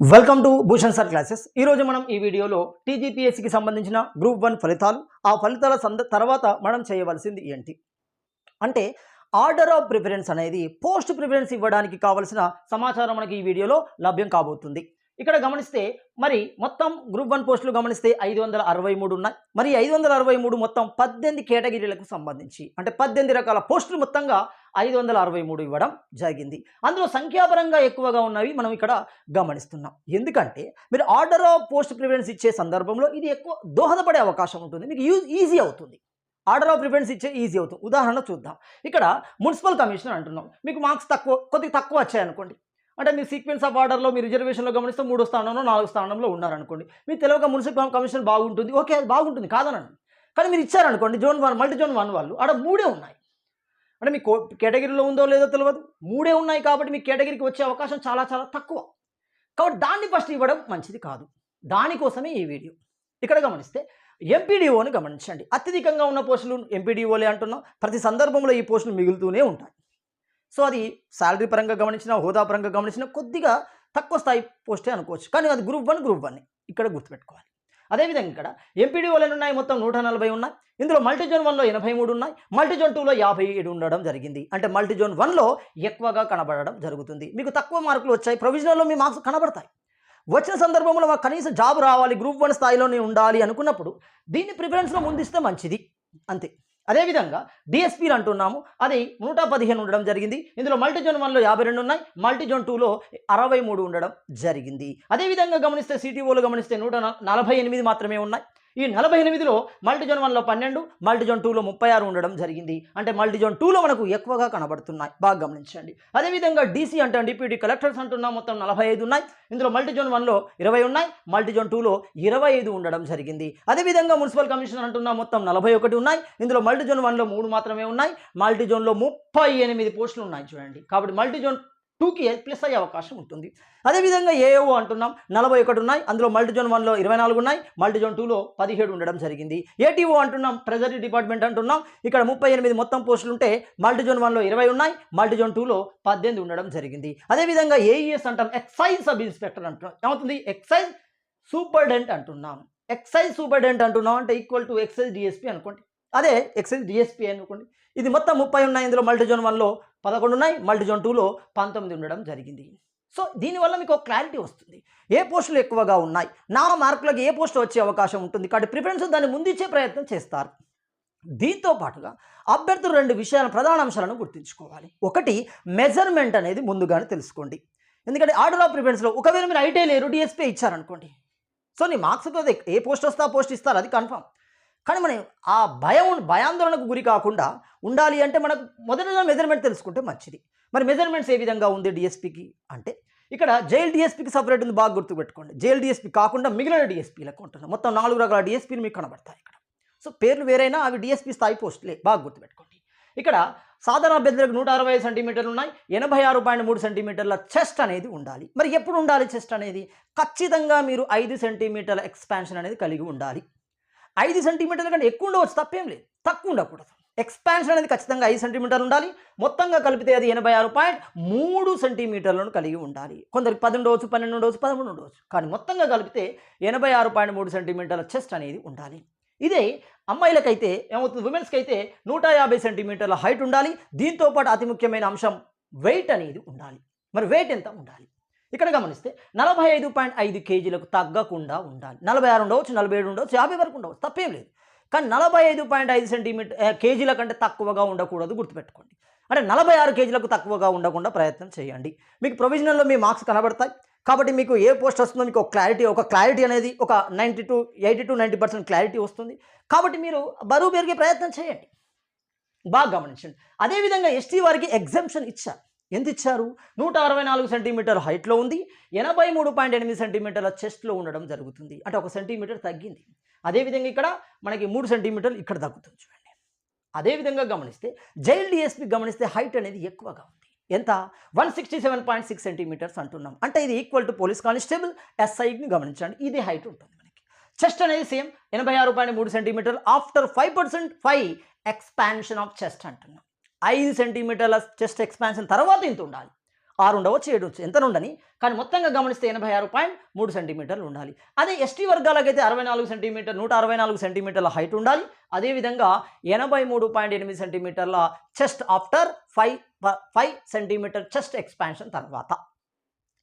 Welcome to Bhushan sir classes ఈరోజు మనం ఈ వీడియోలో టీజీపీఎస్సికి సంబంధించిన గ్రూప్ వన్ ఫలితాలు ఆ ఫలితాల సంద తర్వాత మనం చేయవలసింది ఏంటి? అంటే ఆర్డర్ ఆఫ్ ప్రిఫరెన్స్ అనేది పోస్ట్ ప్రిఫరెన్స్ ఇవ్వడానికి కావలసిన సమాచారం మనకి ఈ వీడియోలో లభ్యం కాబోతుంది. ఇక్కడ గమనిస్తే మరి మొత్తం గ్రూప్ వన్ పోస్టులు గమనిస్తే ఐదు వందల అరవై మూడు ఉన్నాయి. మరి ఐదు వందల అరవై మూడు మొత్తం పద్దెనిమిది కేటగిరీలకు సంబంధించి అంటే పద్దెనిమిది రకాల పోస్టులు మొత్తంగా ఐదు వందల అరవై మూడు ఇవ్వడం జరిగింది. అందులో సంఖ్యాపరంగా ఎక్కువగా ఉన్నవి మనం ఇక్కడ గమనిస్తున్నాం. ఎందుకంటే మీరు ఆర్డర్ ఆఫ్ పోస్ట్ ప్రిఫరెన్స్ ఇచ్చే సందర్భంలో ఇది ఎక్కువ దోహదపడే అవకాశం ఉంటుంది. మీకు యూజ్ ఈజీ అవుతుంది. ఆర్డర్ ఆఫ్ ప్రిఫరెన్స్ ఇచ్చే ఈజీ అవుతుంది. ఉదాహరణ చూద్దాం. ఇక్కడ మున్సిపల్ కమిషనర్ అంటున్నాం. మీకు మార్క్స్ తక్కువ కొద్దిగా తక్కువ వచ్చాయనుకోండి. అంటే మీ సీక్వెన్స్ ఆఫ్ ఆర్డర్లో మీ రిజర్వేషన్లో గమనిస్తే మూడో స్థానంలో నాలుగు స్థానంలో ఉన్నారనుకోండి. మీ తెలియక మున్సిపల్ కమిషన్ బాగుంటుంది. ఓకే అది బాగుంటుంది కాదనండి కానీ మీరు ఇచ్చారనుకోండి zone one multi zone one వాళ్ళు అక్కడ మూడే ఉన్నాయి. అంటే మీ కో కేటగిరీలో ఉందో లేదో తెలియదు మూడే ఉన్నాయి కాబట్టి మీ కేటగిరీకి వచ్చే అవకాశం చాలా చాలా తక్కువ. కాబట్టి దాన్ని ఫస్ట్ ఇవ్వడం మంచిది కాదు. దానికోసమే ఈ వీడియో. ఇక్కడ గమనిస్తే ఎంపీడీఓని గమనించండి. అత్యధికంగా ఉన్న పోస్టులు ఎంపీడీఓలే అంటున్నాం. ప్రతి సందర్భంలో ఈ పోస్టులు మిగులుతూనే ఉంటాయి. సో అది శాలరీ పరంగా గమనించిన హోదా పరంగా గమనించిన కొద్దిగా తక్కువ స్థాయి పోస్టే అనుకోవచ్చు. కానీ అది గ్రూప్ వన్ గ్రూప్ వన్ ఇక్కడ గుర్తుపెట్టుకోవాలి. అదేవిధంగా ఇక్కడ ఎంపీడీఓలను ఉన్నాయి మొత్తం నూట నలభై ఉన్నాయి. ఇందులో మల్టీజోన్ వన్లో ఎనభై మూడు ఉన్నాయి. మల్టీజోన్ టూలో యాభై ఏడు ఉండడం జరిగింది. అంటే మల్టీజోన్ వన్లో ఎక్కువగా కనబడడం జరుగుతుంది. మీకు తక్కువ మార్కులు వచ్చాయి. ప్రొవిజనల్లో మీ మార్క్స్ కనబడతాయి. వచ్చిన సందర్భంలో మాకు కనీసం జాబ్ రావాలి గ్రూప్ వన్ స్థాయిలోనే ఉండాలి అనుకున్నప్పుడు దీన్ని ప్రిఫరెన్స్లో ముందిస్తే మంచిది. అంతే. అదేవిధంగా డిఎస్పీలు అంటున్నాము. అది నూట పదిహేను ఉండడం జరిగింది. ఇందులో మల్టీజోన్ వన్లో యాభై రెండు ఉన్నాయి. మల్టీజోన్ టూలో అరవై మూడు ఉండడం జరిగింది. అదేవిధంగా గమనిస్తే సిటీఓలు గమనిస్తే నూట నలభై ఎనిమిది మాత్రమే ఉన్నాయి. ఈ నలభై ఎనిమిదిలో మల్టీజోన్ వన్లో పన్నెండు మల్టీజోన్ టూలో ముప్పై ఆరు ఉండడం జరిగింది. అంటే మల్టీజోన్ టూలో మనకు ఎక్కువగా కనబడుతున్నాయి. బాగా గమనించండి. అదేవిధంగా డీసీ అంటే డిప్యూటీ కలెక్టర్స్ అంటున్నాం మొత్తం నలభై ఐదు ఉన్నాయి. ఇందులో మల్టీజోన్ వన్లో ఇరవై ఉన్నాయి మల్టీజోన్ టూలో ఇరవై ఐదు ఉండడం జరిగింది. అదేవిధంగా మున్సిపల్ కమిషనర్ అంటున్నాం మొత్తం నలభై ఒకటి ఉన్నాయి. ఇందులో మల్టీజోన్ వన్లో మూడు మాత్రమే ఉన్నాయి. మల్టీజోన్లో ముప్పై ఎనిమిది పోస్టులు ఉన్నాయి చూడండి. కాబట్టి మల్టీజోన్ టూకి ప్లస్ అయ్యే అవకాశం ఉంటుంది. అదేవిధంగా ఏఓ అంటున్నాం నలభై ఒకటి ఉన్నాయి అందులో మల్టీజోన్ వన్లో ఇరవై నాలుగు ఉన్నాయి మల్టీజోన్ టూలో పదిహేడు ఉండడం జరిగింది. ఏటీఓ అంటున్నాం ట్రెజరీ డిపార్ట్మెంట్ అంటున్నాం ఇక్కడ ముప్పై ఎనిమిది మొత్తం పోస్టులు ఉంటే మల్టీజోన్ వన్లో ఇరవై ఉన్నాయి మల్టీజోన్ టూలో పద్దెనిమిది ఉండడం జరిగింది. అదేవిధంగా ఏఈఎస్ అంటాం ఎక్సైజ్ సబ్ ఇన్స్పెక్టర్ అంటున్నాం. ఏమవుతుంది? ఎక్సైజ్ సూపర్డెంట్ అంటున్నాం. ఎక్సైజ్ సూపర్డెంట్ అంటున్నాం అంటే ఈక్వల్ టు ఎక్సైజ్ డిఎస్పీ అనుకోండి. అదే ఎక్సైజ్ డిఎస్పీ అనుకోండి. ఇది మొత్తం ముప్పై ఉన్నాయి ఇందులో మల్టీజోన్ వన్లో పదకొండు ఉన్నాయి మల్టీజోన్ టూలో పంతొమ్మిది ఉండడం జరిగింది. సో దీనివల్ల మీకు ఒక క్లారిటీ వస్తుంది. ఏ పోస్టులు ఎక్కువగా ఉన్నాయి? నా మార్కులకు ఏ పోస్ట్ వచ్చే అవకాశం ఉంటుంది? కాబట్టి ప్రిఫరెన్స్ దాన్ని ముందిచ్చే ప్రయత్నం చేస్తారు. దీంతో పాటుగా అభ్యర్థులు రెండు విషయాల ప్రధాన అంశాలను గుర్తుంచుకోవాలి. ఒకటి మెజర్మెంట్ అనేది ముందుగానే తెలుసుకోండి. ఎందుకంటే ఆర్డర్ ఆఫ్ ప్రిఫరెన్స్లో ఒకవేళ మీరు ఐటీ లేరు డిఎస్పీ ఇచ్చారనుకోండి. సో నీ మార్క్స్ ఏ పోస్ట్ వస్తే ఆ పోస్ట్ ఇస్తారు అది కన్ఫర్మ్ కానీ మనం ఆ భయం భయాందోళనకు గురి కాకుండా ఉండాలి అంటే మనకు మొదటగా మెజర్మెంట్ తెలుసుకుంటే మంచిది. మరి మెజర్మెంట్స్ ఏ విధంగా ఉంది డిఎస్పీకి అంటే ఇక్కడ జైల్ డిఎస్పీకి సపరేట్ ఉంది బాగా గుర్తుపెట్టుకోండి. జైల్ డిఎస్పీ కాకుండా మిగిలిన డిఎస్పీలకు ఉంటుంది. మొత్తం నాలుగు రకాల డిఎస్పీలు మీకు కనబడతాయి ఇక్కడ. సో పేర్లు వేరైనా అవి డిఎస్పీ స్థాయి పోస్టులే బాగా గుర్తుపెట్టుకోండి. ఇక్కడ సాధారణ అభ్యర్థులకు నూట అరవై సెంటీమీటర్లు ఉన్నాయి ఎనభై ఆరు పాయింట్ మూడు సెంటీమీటర్ల చెస్ట్ అనేది ఉండాలి. మరి ఎప్పుడు ఉండాలి చెస్ట్ అనేది? ఖచ్చితంగా మీరు ఐదు సెంటీమీటర్ల ఎక్స్పాన్షన్ అనేది కలిగి ఉండాలి. ఐదు సెంటీమీటర్ల కంటే ఎక్కువ ఉండవచ్చు తప్పేం లేదు. తక్కువ ఉండకూడదు. ఎక్స్పాన్షన్ అనేది ఖచ్చితంగా ఐదు సెంటీమీటర్లు ఉండాలి. మొత్తంగా కలిపితే అది ఎనభై ఆరు పాయింట్ మూడు సెంటీమీటర్లను కలిగి ఉండాలి. కొందరికి పది ఉండవచ్చు పన్నెండు ఉండవచ్చు పదమూడు ఉండవచ్చు. కానీ మొత్తంగా కలిపితే ఎనభై ఆరు పాయింట్ మూడు సెంటీమీటర్ల చెస్ట్ అనేది ఉండాలి. ఇదే అమ్మాయిలకైతే ఏమవుతుంది? ఉమెన్స్కి అయితే నూట యాభై సెంటీమీటర్ల హైట్ ఉండాలి. దీంతో పాటు అతి ముఖ్యమైన అంశం వెయిట్ అనేది ఉండాలి. మరి వెయిట్ ఎంత ఉండాలి? ఇక్కడ గమనిస్తే నలభై ఐదు పాయింట్ ఐదు కేజీలకు తగ్గకుండా ఉండాలి. నలభై ఆరు ఉండవచ్చు నలభై ఏడు ఉండవచ్చు యాభై వరకు ఉండవచ్చు తప్పేం లేదు. కానీ నలభై ఐదు పాయింట్ ఐదు సెంటీమీటర్ కేజీల కంటే తక్కువగా ఉండకూడదు గుర్తుపెట్టుకోండి. అంటే నలభై ఆరు కేజీలకు తక్కువగా ఉండకుండా ప్రయత్నం చేయండి. మీకు ప్రొవిజనల్లో మీ మార్క్స్ కనబడతాయి. కాబట్టి మీకు ఏ పోస్ట్ వస్తుందో మీకు ఒక క్లారిటీ ఒక క్లారిటీ అనేది ఒక ninety to eighty to ninety percent clarity వస్తుంది. కాబట్టి మీరు బరువు పెరిగే ప్రయత్నం చేయండి. బాగా గమనించండి. అదేవిధంగా ఎస్టీ వారికి ఎగ్జామ్షన్ ఇచ్చారు. ఎంత ఇచ్చారు నూట అరవై నాలుగు సెంటీమీటర్ హైట్లో ఉంది ఎనభై మూడు పాయింట్ ఎనిమిది సెంటీమీటర్ల చెస్ట్లో ఉండడం జరుగుతుంది. అంటే ఒక సెంటీమీటర్ తగ్గింది. అదేవిధంగా ఇక్కడ మనకి మూడు సెంటీమీటర్లు ఇక్కడ తగ్గుతుంది చూడండి. అదేవిధంగా గమనిస్తే జైల్ డిఎస్పి గమనిస్తే హైట్ అనేది ఎక్కువగా ఉంది. ఎంత? One sixty seven point six centimetres అంటున్నాం. అంటే ఇది ఈక్వల్ టు పోలీస్ కానిస్టేబుల్ ఎస్ఐని గమనించండి. ఇది హైట్ ఉంటుంది మనకి. చెస్ట్ అనేది సేమ్ ఎనభై ఆరు పాయింట్ మూడు centimetre after five percent five expansion of chest అంటున్నాం. ఐదు సెంటీమీటర్ల చెస్ట్ ఎక్స్పాన్షన్ తర్వాత ఇంత ఉండాలి. ఆరు ఉండవచ్చు ఏడు ఎంత ఉండని కానీ మొత్తంగా గమనిస్తే ఎనభై ఆరు పాయింట్ మూడు సెంటీమీటర్లు ఉండాలి. అదే ఎస్టీ వర్గాలకైతే అరవై నాలుగు సెంటీమీటర్ నూట అరవై నాలుగు సెంటీమీటర్ల హైట్ ఉండాలి. అదేవిధంగా ఎనభై మూడు పాయింట్ ఎనిమిది సెంటీమీటర్ల chest after five five centimetre chest expansion తర్వాత.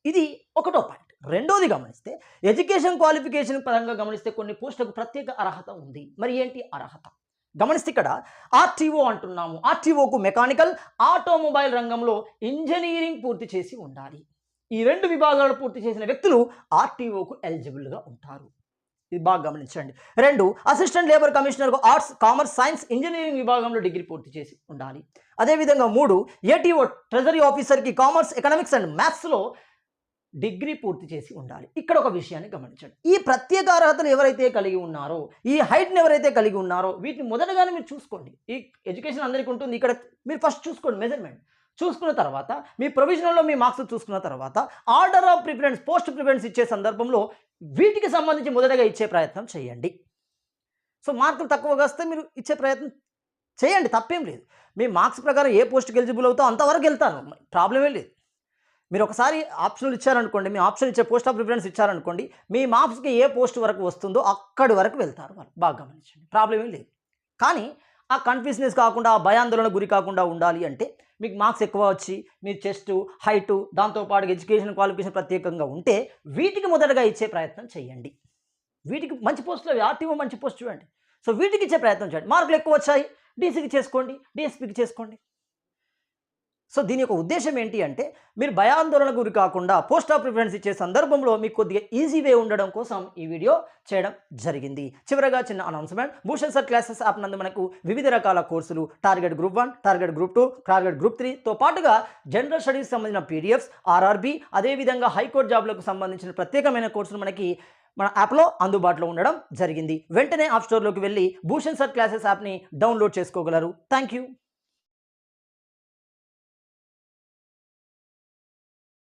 ఇది ఒకటో పాయింట్. రెండోది గమనిస్తే ఎడ్యుకేషన్ క్వాలిఫికేషన్ పరంగా గమనిస్తే కొన్ని పోస్టులకు ప్రత్యేక అర్హత ఉంది. మరి ఏంటి అర్హత? గమనిస్తే ఇక్కడ ఆర్టీఓ అంటున్నాము. ఆర్టీఓకు మెకానికల్ ఆటోమొబైల్ రంగంలో ఇంజనీరింగ్ పూర్తి చేసి ఉండాలి. ఈ రెండు విభాగాలు పూర్తి చేసిన వ్యక్తులు ఆర్టీఓకు ఎలిజిబుల్గా ఉంటారు. ఇది బాగా గమనించండి. రెండు అసిస్టెంట్ లేబర్ కమిషనర్కు ఆర్ట్స్ కామర్స్ సైన్స్ ఇంజనీరింగ్ విభాగంలో డిగ్రీ పూర్తి చేసి ఉండాలి. అదేవిధంగా మూడు ఏటీఓ ట్రెజరీ ఆఫీసర్కి కామర్స్ ఎకనామిక్స్ అండ్ మ్యాథ్స్లో డిగ్రీ పూర్తి చేసి ఉండాలి. ఇక్కడ ఒక విషయాన్ని గమనించండి. ఈ ప్రత్యేక అర్హతలు ఎవరైతే కలిగి ఉన్నారో ఈ హైట్ని ఎవరైతే కలిగి ఉన్నారో వీటిని మొదటగానే మీరు చూసుకోండి. ఈ ఎడ్యుకేషన్ అందరికీ ఉంటుంది. ఇక్కడ మీరు ఫస్ట్ చూసుకోండి మెజర్మెంట్. చూసుకున్న తర్వాత మీ ప్రొవిజనల్లో మీ మార్క్స్ చూసుకున్న తర్వాత order of preference post preference ఇచ్చే సందర్భంలో వీటికి సంబంధించి మొదటగా ఇచ్చే ప్రయత్నం చేయండి. సో మార్కులు తక్కువగా వస్తే మీరు ఇచ్చే ప్రయత్నం చేయండి. తప్పేం లేదు. మీ మార్క్స్ ప్రకారం ఏ పోస్ట్కి ఎలిజిబుల్ అవుతావు అంతవరకు వెళ్తాను. ప్రాబ్లమే లేదు. మీరు ఒకసారి ఆప్షన్లు ఇచ్చారనుకోండి మీ ఆప్షన్ ఇచ్చే పోస్ట్ ఆఫ్ ప్రిఫరెన్స్ ఇచ్చారనుకోండి మీ మార్క్స్కి ఏ పోస్ట్ వరకు వస్తుందో అక్కడి వరకు వెళ్తారు వాళ్ళు. బాగా గమనించండి. ప్రాబ్లం ఏం లేదు. కానీ ఆ కన్ఫ్యూజ్నెస్ కాకుండా ఆ భయాందోళన గురి కాకుండా ఉండాలి అంటే మీకు మార్క్స్ ఎక్కువ వచ్చి మీ చెస్ట్ హైటు దాంతోపాటు ఎడ్యుకేషన్ క్వాలిఫికేషన్ ప్రత్యేకంగా ఉంటే వీటికి మొదటగా ఇచ్చే ప్రయత్నం చేయండి. వీటికి మంచి పోస్టులు ఆర్టీఓ మంచి పోస్ట్ చూడండి. సో వీటికి ఇచ్చే ప్రయత్నం చేయండి. మార్కులు ఎక్కువ వచ్చాయి. డీసీకి చేసుకోండి. డిఎస్పీకి చేసుకోండి. సో దీని యొక్క ఉద్దేశం ఏంటి అంటే మీరు భయాందోళన గురి కాకుండా పోస్ట్ ఆఫ్ ప్రిఫరెన్స్ ఇచ్చే సందర్భంలో మీకు కొద్దిగా ఈజీ వే ఉండడం కోసం ఈ వీడియో చేయడం జరిగింది. చివరగా చిన్న announcement Bhushan sir classes app నందు మనకు వివిధ రకాల కోర్సులు target group one target group two target group త్రీతో పాటుగా జనరల్ స్టడీస్ సంబంధించిన పీడిఎఫ్స్ ఆర్ఆర్బి అదేవిధంగా హైకోర్టు జాబ్లకు సంబంధించిన ప్రత్యేకమైన కోర్సులు మనకి మన యాప్లో అందుబాటులో ఉండడం జరిగింది. వెంటనే యాప్ స్టోర్లోకి వెళ్ళి భూషణ్ సార్ క్లాసెస్ యాప్ని డౌన్లోడ్ చేసుకోగలరు. Thank you